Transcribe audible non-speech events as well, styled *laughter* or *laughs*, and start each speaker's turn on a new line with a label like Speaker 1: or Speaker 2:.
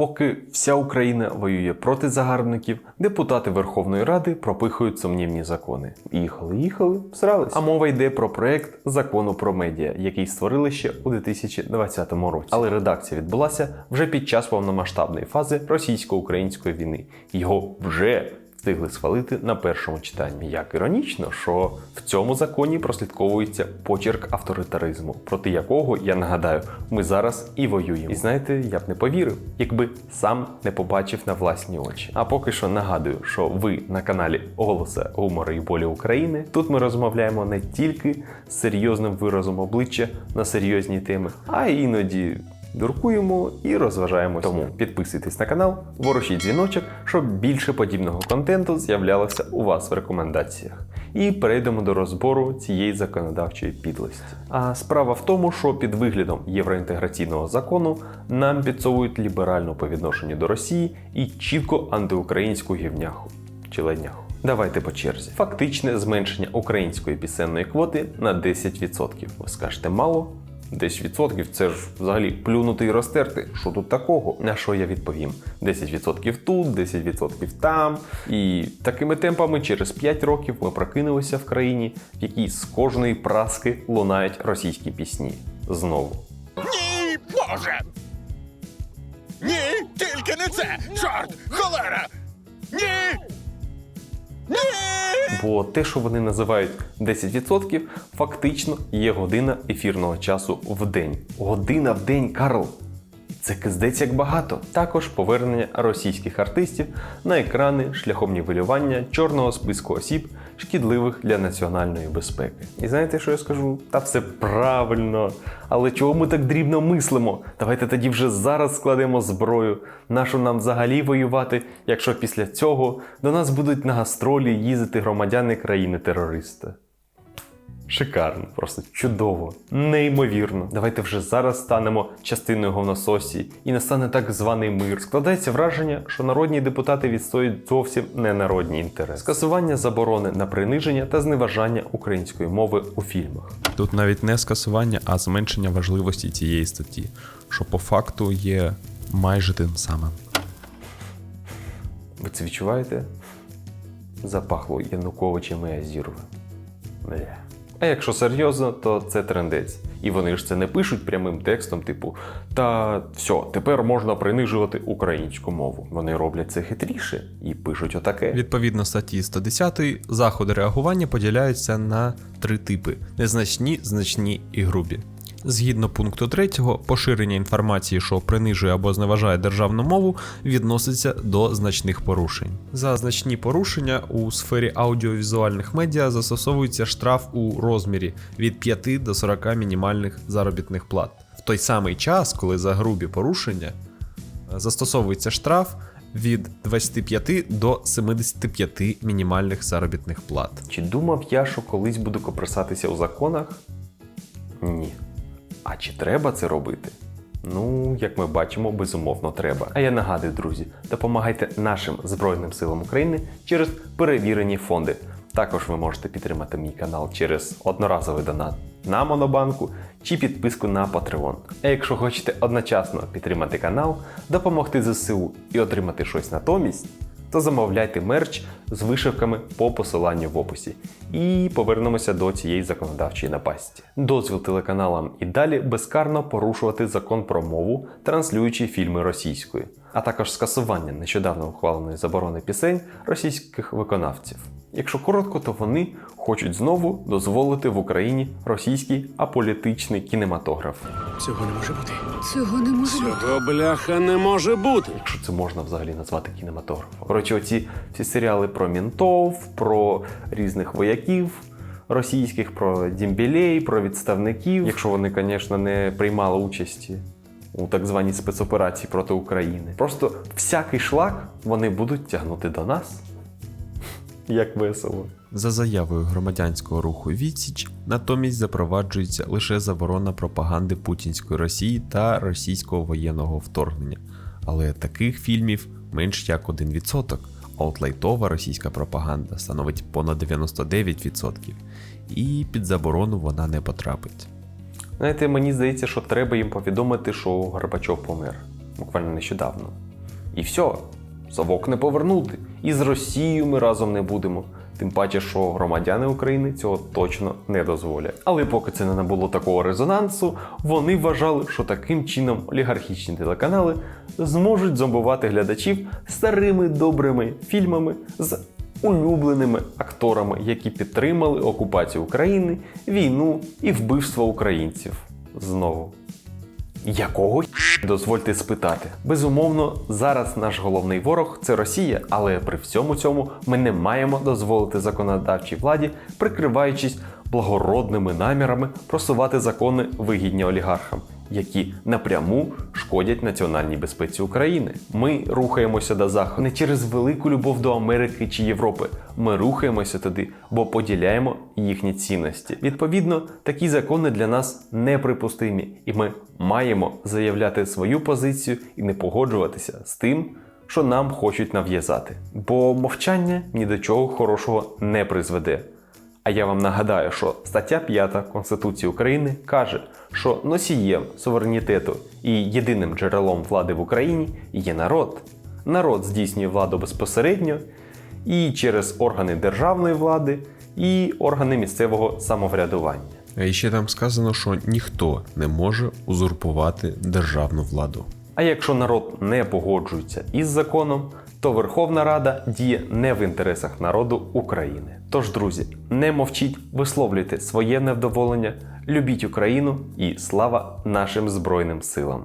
Speaker 1: Поки вся Україна воює проти загарбників, депутати Верховної Ради пропихують сумнівні закони. Їхали, їхали, всрались. А мова йде про проект закону про медіа, який створили ще у 2020 році. Але редакція відбулася вже під час повномасштабної фази російсько-української війни. Його вже встигли схвалити на першому читанні. Як іронічно, що в цьому законі прослідковується почерк авторитаризму, проти якого я нагадаю, ми зараз і воюємо. І знаєте, я б не повірив, якби сам не побачив на власні очі. А поки що нагадую, що ви на каналі Голоса гумору і болі України. Тут ми розмовляємо не тільки з серйозним виразом обличчя на серйозні теми, а й іноді Дуркуємо і розважаємося. Тому підписуйтесь на канал, ворушіть дзвіночок, щоб більше подібного контенту з'являлося у вас в рекомендаціях. І перейдемо до розбору цієї законодавчої підлості. А справа в тому, що під виглядом євроінтеграційного закону нам підсовують ліберальну по відношенню до Росії і чітко антиукраїнську гівняху чи ледняху. Давайте по черзі. Фактичне зменшення української пісенної квоти на 10%. Ви скажете мало? 10% це ж взагалі плюнути і розтерти. Що тут такого? На що я відповім? 10% тут, 10% там. І такими темпами через 5 років ми прокинулися в країні, в якій з кожної праски лунають російські пісні. Знову.
Speaker 2: Ні, Боже! Ні, тільки не це! Чорт! Холера! Ні!
Speaker 1: Бо те, що вони називають 10%, фактично є година ефірного часу в день. Година в день, Карл. Це киздець як багато. Також повернення російських артистів на екрани шляхом нівелювання чорного списку осіб, шкідливих для національної безпеки. І знаєте, що я скажу? Та все правильно. Але чого ми так дрібно мислимо? Давайте тоді вже зараз складемо зброю. Нащо нам взагалі воювати, якщо після цього до нас будуть на гастролі їздити громадяни країни-терориста? Шикарно, просто чудово, неймовірно. Давайте вже зараз станемо частиною говнососі і настане так званий мир. Складається враження, що народні депутати відстоюють зовсім не народні інтереси. Скасування заборони на приниження та зневажання української мови у фільмах.
Speaker 3: Тут навіть не скасування, а зменшення важливості цієї статті, що по факту є майже тим самим.
Speaker 1: Ви це відчуваєте? Запахло Януковичем і Азіровим. Бля. А якщо серйозно, то це трендець. І вони ж це не пишуть прямим текстом, типу, та все, тепер можна принижувати українську мову. Вони роблять це хитріше і пишуть отаке.
Speaker 3: Відповідно статті 110 заходи реагування поділяються на три типи: незначні, значні і грубі. Згідно пункту 3, поширення інформації, що принижує або зневажає державну мову, відноситься до значних порушень. За значні порушення у сфері аудіовізуальних медіа застосовується штраф у розмірі від 5 до 40 мінімальних заробітних плат. В той самий час, коли за грубі порушення е, застосовується штраф від 25 до 75 мінімальних заробітних плат.
Speaker 1: Чи думав я, що колись буду копирсатися у законах? Ні. А чи треба це робити? Ну, як ми бачимо, безумовно треба. А я нагадую, друзі, допомагайте нашим Збройним силам України через перевірені фонди. Також ви можете підтримати мій канал через одноразовий донат на Монобанку чи підписку на Patreon. А якщо хочете одночасно підтримати канал, допомогти ЗСУ і отримати щось натомість, то замовляйте мерч з вишивками по посиланню в описі. І повернемося до цієї законодавчої напасті. Дозвіл телеканалам і далі безкарно порушувати закон про мову, транслюючи фільми російською, а також скасування нещодавно ухваленої заборони пісень російських виконавців. Якщо коротко, то вони хочуть знову дозволити в Україні російський аполітичний кінематограф.
Speaker 2: Цього не може бути.
Speaker 4: Цього не може бути.
Speaker 2: Цього бляха не може бути.
Speaker 1: якщо це можна взагалі назвати кінематографом. Коротше, оці всі серіали про мінтов, про різних вояків. Російських про дімбілей, про відставників, якщо вони, звісно, не приймали участі у так званій спецоперації проти України. Просто всякий шлак вони будуть тягнути до нас. *laughs* Як весело.
Speaker 3: За заявою громадянського руху Відсіч натомість запроваджується лише заборона пропаганди путінської Росії та російського воєнного вторгнення. Але таких фільмів менш як 1%, а от лайтова російська пропаганда становить понад 99%, і під заборону вона не потрапить.
Speaker 1: Знаєте, мені здається, що треба їм повідомити, що Горбачов помер. Буквально нещодавно. І все, совок не повернути. І з Росією ми разом не будемо. Тим паче, що громадяни України цього точно не дозволять. Але поки це не набуло такого резонансу, вони вважали, що таким чином олігархічні телеканали зможуть зомбувати глядачів старими добрими фільмами з улюбленими акторами, які підтримали окупацію України, війну і вбивство українців. Знову. Якого дозвольте спитати? Безумовно, зараз наш головний ворог це Росія, але при всьому цьому ми не маємо дозволити законодавчій владі, прикриваючись благородними намірами, просувати закони вигідні олігархам, які напряму шкодять національній безпеці України. Ми рухаємося до заходу не через велику любов до Америки чи Європи. Ми рухаємося туди, бо поділяємо їхні цінності. Відповідно, такі закони для нас неприпустимі, і ми маємо заявляти свою позицію і не погоджуватися з тим, що нам хочуть нав'язати. Бо мовчання ні до чого хорошого не призведе. А я вам нагадаю, що стаття 5 Конституції України каже, що носієм суверенітету і єдиним джерелом влади в Україні є народ. Народ здійснює владу безпосередньо і через органи державної влади, і органи місцевого самоврядування.
Speaker 3: А ще там сказано, що ніхто не може узурпувати державну владу.
Speaker 1: А якщо народ не погоджується із законом, то Верховна Рада діє не в інтересах народу України. Тож, друзі, не мовчіть, висловлюйте своє невдоволення, любіть Україну і слава нашим Збройним силам!